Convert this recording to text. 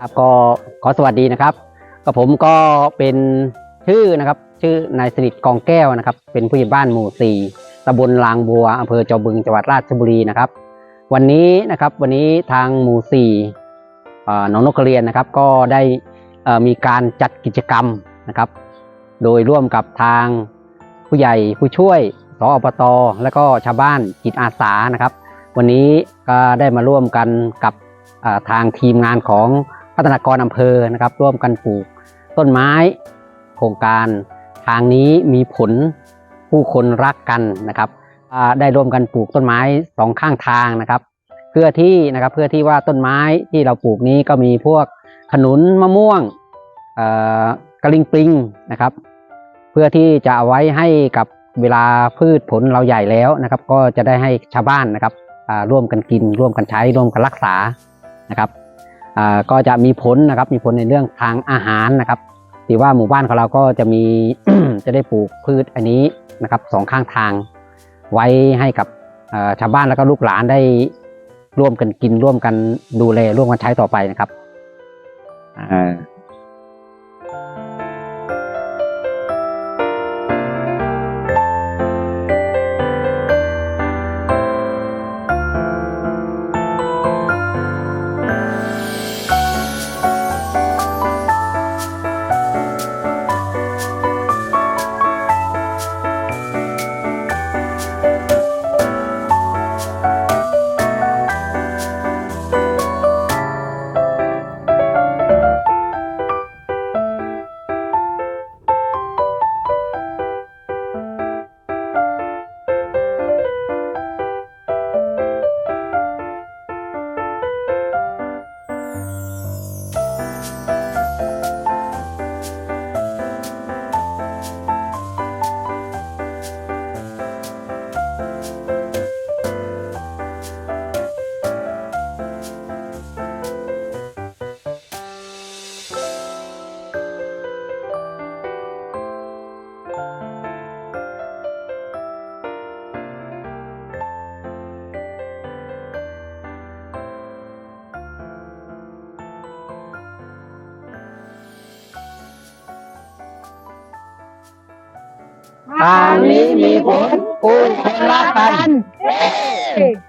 ครับก็ขอสวัสดีนะครับก็ผมก็เป็นชื่อนะครับชื่อนายสนิทกองแก้วนะครับ เป็นผู้ใหญ่บ้านหมู่สี่ตำบลลางบัวอำเภอจอบึงจังหวัดราชบุรีนะครับ วันนี้นะครับวันนี้ทางหมู่สี่เอ่อหนองนกกระเรียนนะครับ ก็ได้มีการจัดกิจกรรมนะครับ โดยร่วมกับทางผู้ใหญ่ผู้ช่วยสอปตและก็ชาวบ้านจิตอาสานะครับ วันนี้ก็ได้มาร่วมกันกับทางทีมงานของ พัฒนากรอำเภอนะครับ ร่วมกันปลูกต้นไม้ โครงการทางนี้มีผลผู้คนรักกันนะครับได้ร่วมกันปลูกต้นไม้สองข้างทางนะครับ เพื่อที่นะครับเพื่อที่ว่าต้นไม้ที่เราปลูกนี้ก็มีพวกขนุนมะม่วงกระลิงปลิงนะครับ เพื่อที่จะเอาไว้ให้กับเวลาพืชผลเราใหญ่แล้วนะครับ ก็จะได้ให้ชาวบ้านนะครับร่วมกันกิน ร่วมกันใช้ร่วมกันรักษานะครับ ก็จะมีผลนะครับ มีผลในเรื่องทางอาหารนะครับที่ว่าหมู่บ้านของเราก็จะมีจะได้ปลูกพืชอันนี้นะครับสองข้างทางไว้ให้กับชาวบ้านแล้วก็ลูกหลานได้ร่วมกันกินร่วมกันดูแลร่วมกันใช้ต่อไปนะครับ ทางนี้มีผลผู้คนรักกัน เย้